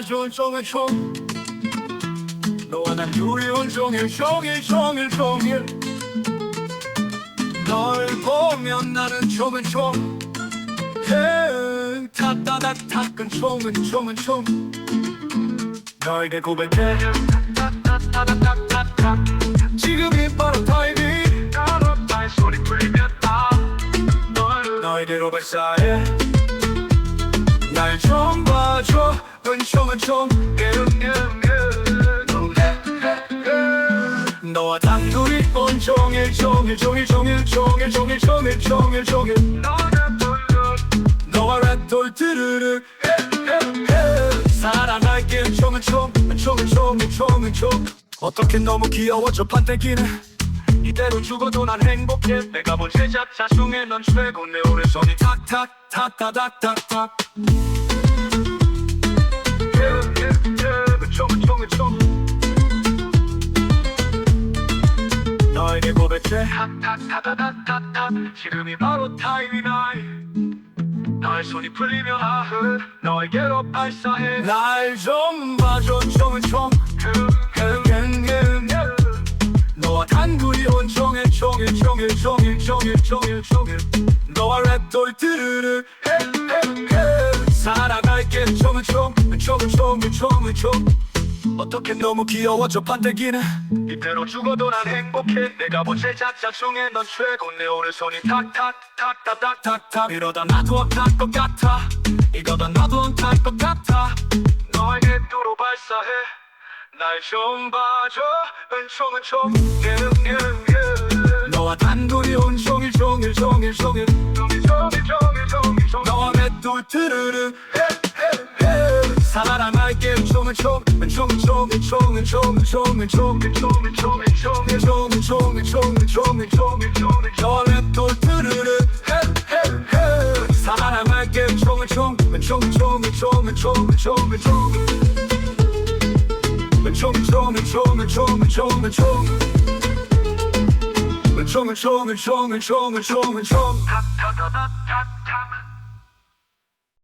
봐줘 종일 종 너와 난 둘이 온종일 종일 종일 종일. 널 보면 나는 종은 종. 타따닥타끈 종은 종은 종. 너에게 고백해. 지금이 바로 타이밍 나의 소리 풀리면 아 너에게로 발사해. 날좀 봐줘 은총은 좀 너와 단둘이 온종일 종일 종일 종일 종일 종일 종일 종일 종일. 너와 랩돌 드르르. 사랑할게 은총은 총 은총은 총 은 총은 총. 어떻게 너무 귀여워 저 판때기는. 이대로 죽어도 난 행복해. 내가 본 제작 자 중에 넌 최고 내 오른손이 탁탁 탁탁탁탁탁 고백해 탁탁탁탁탁탁 지금이 바로 타이밍 너의 손이 풀리면 아흐. 너에게로 발사해. 날 좀 봐줘 총은 총 너와 단둘이 온 종일 종일 종일 종일 종일 종일 종일. 너와 랩돌 드르르. 사랑할게 총은 총 총은 총은 총은 총 어떻게 너무 귀여워 저 판때기는? 이대로 죽어도 난 행복해. 내가 본 제작자 중에 넌 최고. 내 오른손이 탁탁 탁탁탁탁탁. 이러다 나도 못할 것 같아. 이러다 나도 못할 것 같아. 너에게 도로 발사해. 날 좀 봐줘. 은총은 총. 너와 단둘이 온종일 종일 종일 종일. 종일 종일 종일 종일 종일. 너와 맷돌 트르르. 사랑할게 은총은 총 은 총은 총 은 총은 총 은 총은 총 은 총은 총 은 총은 총 은 총은 총 은 총은 총 은 총은 너와 맷돌 트르르 헤, 헤, 헤. 사랑할게 은총은 총 은 총은 총 은 총은 총 은 총은 총 은 총은 총 은 총은 총 은 총은 총 은 총은 총 은 총은 총 은 총은 총